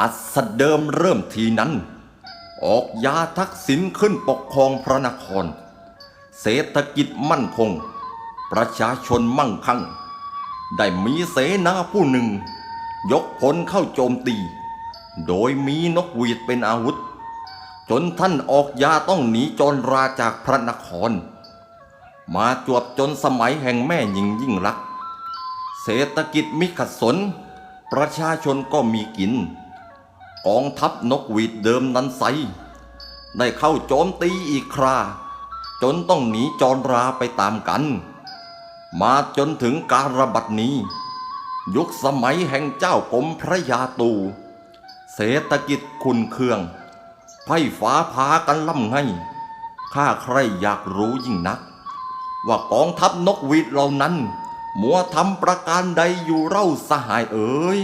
อัศเดิมเริ่มทีนั้น ออกยาทักษิณขึ้นปกครองพระนคร เศรษฐกิจมั่นคง ประชาชนมั่งคั่ง ได้มีเสนาผู้หนึ่ง ยกพลเข้าโจมตี โดยมีนกหวีดเป็นอาวุธ จนท่านออกยาต้องหนีจรราจากพระนคร มาจวบจนสมัยแห่งแม่หญิงยิ่งรัก เศรษฐกิจมิขัดสน ประชาชนก็มีกิน กองทัพนกหวีดเดิมนั้นไซ ได้เข้าโจมตีอีกครา จนต้องหนีจรราไปตามกัน มาจนถึงการระบัดนี้ ยุคสมัยแห่งเจ้ากรมพระยาตู เศรษฐกิจคุนเคือง ไพ่ฟ้าพากันล่ำไงข้าใครอยากรู้ยิ่งนัก ว่ากองทัพนกหวีดเหล่านั้น มัวทำประการใดอยู่เล่าสหายเอ๋ย